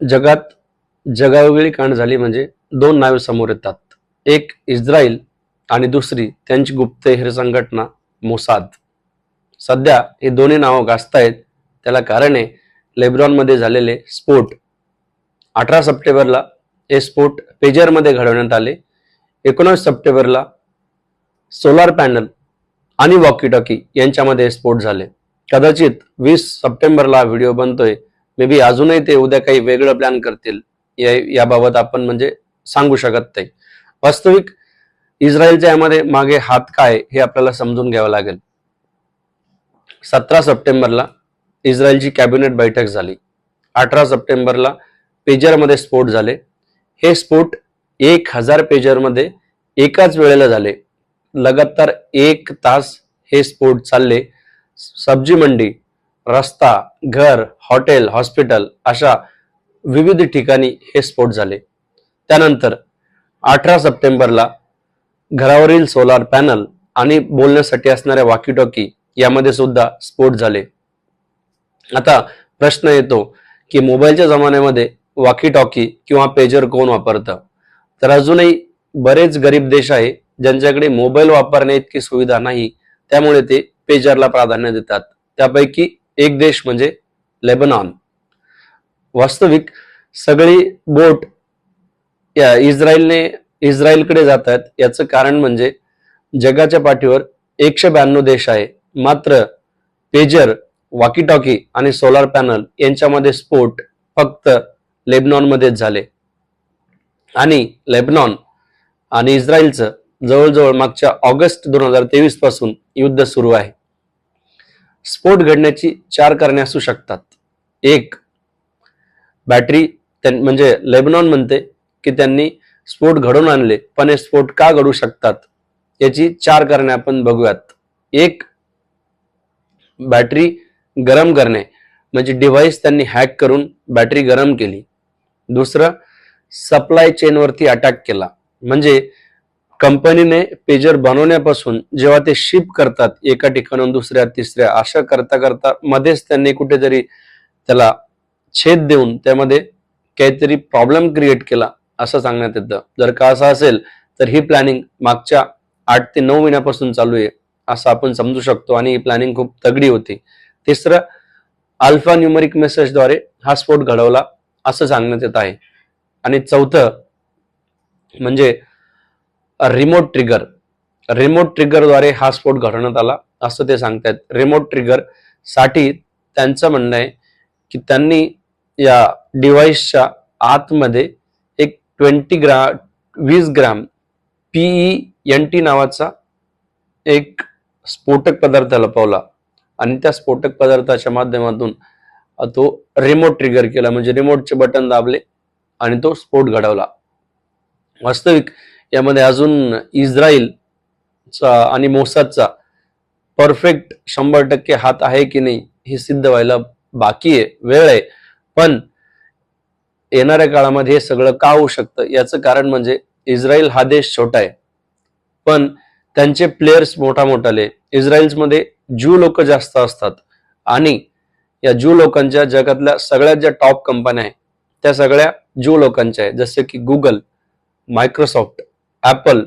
जगात जगावेगळी कांड झाली म्हणजे दोन नावे समोर येतात. एक इस्रायल आणि दुसरी त्यांची गुप्तहेर संघटना मोसाद. सध्या हे दोन्ही नावं गाजतायत. त्याला कारण आहे लेब्रॉनमध्ये झालेले स्फोट. अठरा सप्टेंबरला हे स्फोट पेजरमध्ये घडवण्यात आले. एकोणीस सप्टेंबरला सोलार पॅनल आणि वॉकी टॉकी यांच्यामध्ये स्फोट झाले. कदाचित वीस सप्टेंबरला व्हिडिओ बनतोय. मे बी अजूनही ते उद्या काही वेगळं प्लॅन करतील. याबाबत आपण म्हणजे सांगू शकत नाही. वास्तविक इस्रायलच्या यामध्ये मागे हात काय हे आपल्याला समजून घ्यावं लागेल. सतरा सप्टेंबरला इस्रायलची कॅबिनेट बैठक झाली. अठरा सप्टेंबरला पेजरमध्ये स्फोट झाले. हे स्फोट एक हजार पेजरमध्ये एकाच वेळेला झाले. लगातार एक तास हे स्फोट चालले. सब्जी मंडी रस्ता घर हॉटेल हॉस्पिटल अशा विविध ठिकाणी हे स्फोट झाले. त्यानंतर अठरा सप्टेंबरला घरावरील सोलार पॅनल आणि बोलण्यासाठी असणाऱ्या वाकीटॉकी यामध्ये सुद्धा स्फोट झाले. आता प्रश्न येतो की मोबाईलच्या जमान्यामध्ये वाकी टॉकी किंवा पेजर कोण वापरतं? तर अजूनही बरेच गरीब देश आहे ज्यांच्याकडे मोबाईल वापरण्या इतकी सुविधा नाही त्यामुळे ते पेजरला प्राधान्य देतात. त्यापैकी एक देश म्हणजे लेबनॉन. वास्तविक सगळी बोट या इस्रायलने इस्रायलकडे जात आहेत याचं कारण म्हणजे जगाच्या पाठीवर एकशे ब्याण्णव देश आहे. मात्र पेजर वॉकी टॉकी आणि सोलार पॅनल यांच्यामध्ये स्फोट फक्त लेबनॉनमध्येच झाले. आणि लेबनॉन आणि इस्रायलचं जवळजवळ मागच्या ऑगस्ट दोन हजार तेवीसपासून युद्ध सुरू आहे. स्फोट घडण्याची चार कारणे असू शकतात. एक बॅटरी म्हणजे लेबनॉन म्हणते की त्यांनी स्फोट घडवून आणले पण हे स्फोट का घडू शकतात? याची चार कारणे आपण बघूयात. एक बॅटरी गरम करणे म्हणजे डिव्हाइस त्यांनी हॅक करून बॅटरी गरम केली. दुसरं सप्लाय चेनवरती अटॅक केला म्हणजे कंपनीने पेजर बनवण्यापासून जेव्हा ते शिप करतात एका ठिकाणून दुसऱ्या तिसऱ्या अशा करता करता मध्येच त्यांनी कुठेतरी त्याला छेद देऊन त्यामध्ये काहीतरी प्रॉब्लेम क्रिएट केला असं सांगण्यात येतं. जर का असं असेल तर ही प्लॅनिंग मागच्या आठ ते नऊ महिन्यापासून चालू आहे असं आपण समजू शकतो आणि ही प्लॅनिंग खूप तगडी होती. तिसरं अल्फा न्युमरिक मेसेजद्वारे हा स्फोट घडवला असं सांगण्यात येत आहे. आणि चौथं म्हणजे रिमोट ट्रिगर रिमोट ट्रिगरद्वारे हा स्फोट घडवण्यात आला. असं ते सांगतायत. रिमोट ट्रिगरसाठी त्यांचं म्हणणं आहे की त्यांनी या डिव्हाइसच्या आतमध्ये एक ट्वेंटी ग्रा वीस ग्राम पीई एन टी नावाचा एक स्फोटक पदार्थ लपवला. आणि त्या स्फोटक पदार्थाच्या माध्यमातून तो रिमोट ट्रिगर केला. म्हणजे रिमोटचे बटन दाबले आणि तो स्फोट घडवला. वास्तविक यामध्ये अजून इस्रायलचा आणि मोसादचा परफेक्ट शंभर टक्के हात आहे की नाही हे सिद्ध व्हायला बाकी आहे वेळ आहे. पण येणाऱ्या काळामध्ये हे सगळं का होऊ शकतं? याचं कारण म्हणजे इस्रायल हा देश छोटा आहे. पण त्यांचे प्लेयर्स मोठा मोठाले इस्रायल्समध्ये ज्यू लोक जास्त असतात. आणि या ज्यू लोकांच्या जगातल्या सगळ्यात ज्या टॉप कंपन्या आहेत त्या सगळ्या ज्यू लोकांच्या आहेत. जसे की गुगल मायक्रोसॉफ्ट ॲपल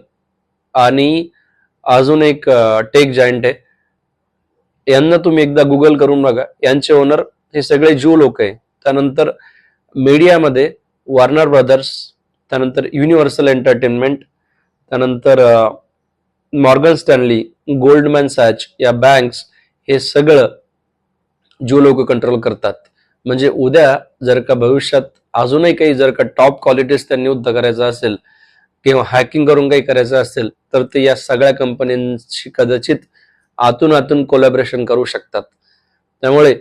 आणि अजून एक टेक जायंट आहे. यांना तुम्ही एकदा गुगल करून बघा. यांचे ओनर हे सगळे ज्यू लोक आहे. त्यानंतर मीडियामध्ये वार्नर ब्रदर्स त्यानंतर युनिव्हर्सल एंटरटेनमेंट त्यानंतर मॉर्गन स्टॅनली गोल्डमॅन सॅच या बँक्स हे सगळं जू लोक कंट्रोल करतात. म्हणजे उद्या जर का भविष्यात अजूनही काही जर का टॉप क्वालिटीज त्यांनी उद्धा करायचं असेल किंवा हॅकिंग करून काही करायचं असेल तर ते या सगळ्या कंपन्यांशी कदाचित आतून आतून कोलॅबरेशन करू शकतात. त्यामुळे